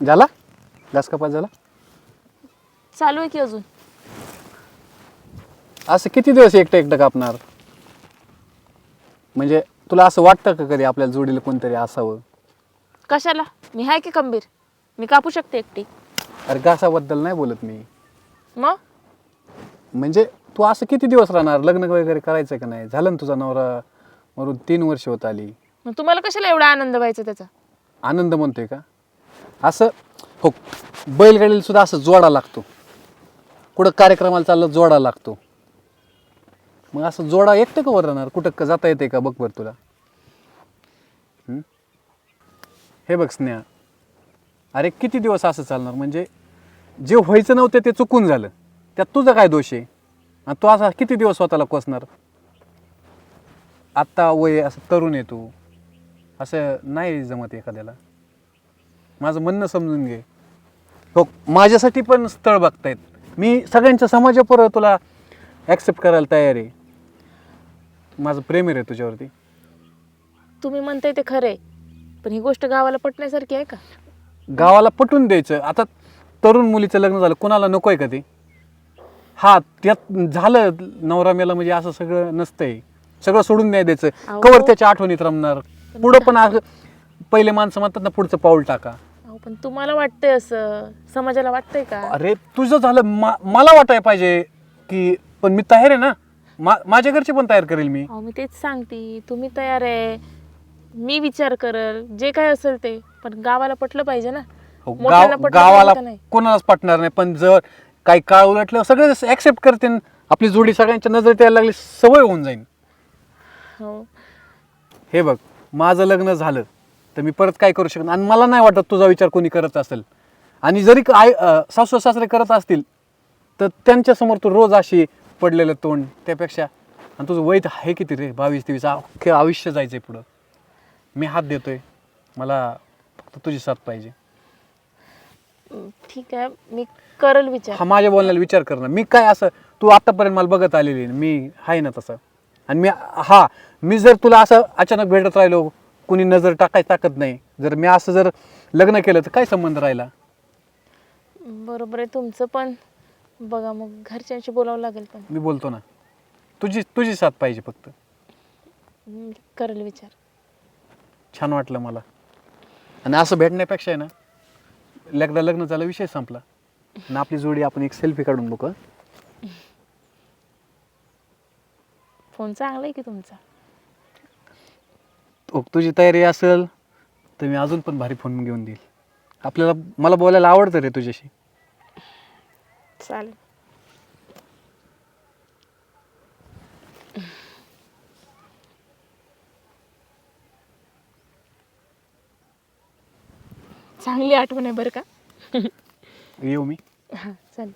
झाला? घास कपात झाला? चालू आहे की अजून? असं किती दिवस एकटं एकटं कापणार? म्हणजे तुला असं वाटतं का कधी आपल्याला जोडीला कोणतरी असावं? कशाला? मी आहे की खंबीर? मी कापू शकते एकटी. अरे घासाबद्दल नाही बोलत मी. मग म्हणजे तू असं किती दिवस राहणार? लग्न वगैरे करायचं का नाही? झालं ना तुझा नवरा? मरून तीन वर्ष होत आली. मग तुम्हाला कशाला एवढा आनंद व्हायचा त्याचा? आनंद म्हणतोय का? असं हो बैलगाडीला सुद्धा असं जोडा लागतो. कुठं कार्यक्रमाला चाललं जोडा लागतो. मग असं जोडा एकटं का वर राहणार? कुठं का जाता येते का? बघ बरं तुला. हे? बघ स्नेहा. अरे किती दिवस असं चालणार? म्हणजे जे व्हायचं नव्हतं ते चुकून झालं. त्यात तुझा काय दोष आहे? आणि तू असा किती दिवस स्वतःला कोसणार? आत्ता वय असं तरुण आहे तू. असं नाही जमत एखाद्याला. माझं म्हणणं समजून घे. हो माझ्यासाठी पण स्थळ बघतायत. मी सगळ्यांच्या समाजापर तुला ॲक्सेप्ट करायला तयार आहे. माझं प्रेम आहे रे तुझ्यावरती. तुम्ही म्हणताय ते खरंय पण ही गोष्ट गावाला पटण्यासारखी आहे का? गावाला पटवून द्यायचं. आता तरुण मुलीचं लग्न झालं कोणाला नको आहे का ते? हा त्यात झालं नवरा मेला म्हणजे असं सगळं नसतंय. सगळं सोडून नाही द्यायचं. अहो. कवर त्याच्या आठवणीत रमणार. पुढं पण असं पहिले माणसं म्हणतात ना पुढचं पाऊल टाका. अहो पण तुम्हाला वाटतंय असं? समाजाला वाटतंय का? अरे तुझं झालं मा- मला वाटाय पाहिजे की पण मी तयार आहे ना. मा माझ्या घरचे पण तयार करेल मी. अहो मी तेच सांगते तुम्ही तयार आहे मी विचार करल जे काय असेल ते. पण गावाला पटलं पाहिजे ना. हो, मोठ्यांना गाव पटलं गावाला पाहिजे का नाही? कोणालाच पटणार नाही पण जर काही काळ उलटलं सगळे ऍक्सेप्ट करते आपली जोडी सगळ्यांच्या नजरेत यायला लागली सवय होऊन जाईल हो. हे बघ माझं लग्न झालं. तर मी परत काय करू शकत आणि मला नाही वाटत तुझा विचार कोणी करत असेल. आणि जरी अं, सासू सासरे करत असतील तर त्यांच्यासमोर तू रोज अशी पडलेलं तोंड त्यापेक्षा. आणि तुझं वय आहे किती रे? बावीस तेवीस अख्खे आयुष्य जायचंय पुढं. मी हात देतोय. मला फक्त तुझी साथ पाहिजे. ठीक आहे. मी करल विचार. हा माझ्या बोलण्याला विचार कर ना. मी काय असं तू आतापर्यंत मला बघत आलेली आहे. मी आहे ना तसं. आणि मी हा मी जर तुला असं अचानक भेटत राहिलो कुणी नजर टाकायची ताकद नाही. जर मी असं जर लग्न केलं तर काय संबंध राहिला? बरोबर आहे तुमचं पण. बघा मग घरच्यांशी बोलावं लागेल पण. मी बोलतो ना. तुझी तुझी साथ पाहिजे फक्त. मी करल विचार. छान वाटलं मला. आणि असं भेटण्यापेक्षा आहे ना एकदा लग्न झालं विषय संपला. आणि आपली जोडी आपण एक सेल्फी काढून बघू हं? फोन चांगला आहे की तुमचा? तुझी तयारी असेल तर मी अजून पण भारी फोन घेऊन देईल. आपल्याला मला बोलायला आवडतं रे तुझ्याशी. चालेल. चांगली आठवण आहे बरं का? येऊ मी. हां चालेल.